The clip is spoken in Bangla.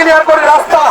ক্লিয়ার করি রাস্তা।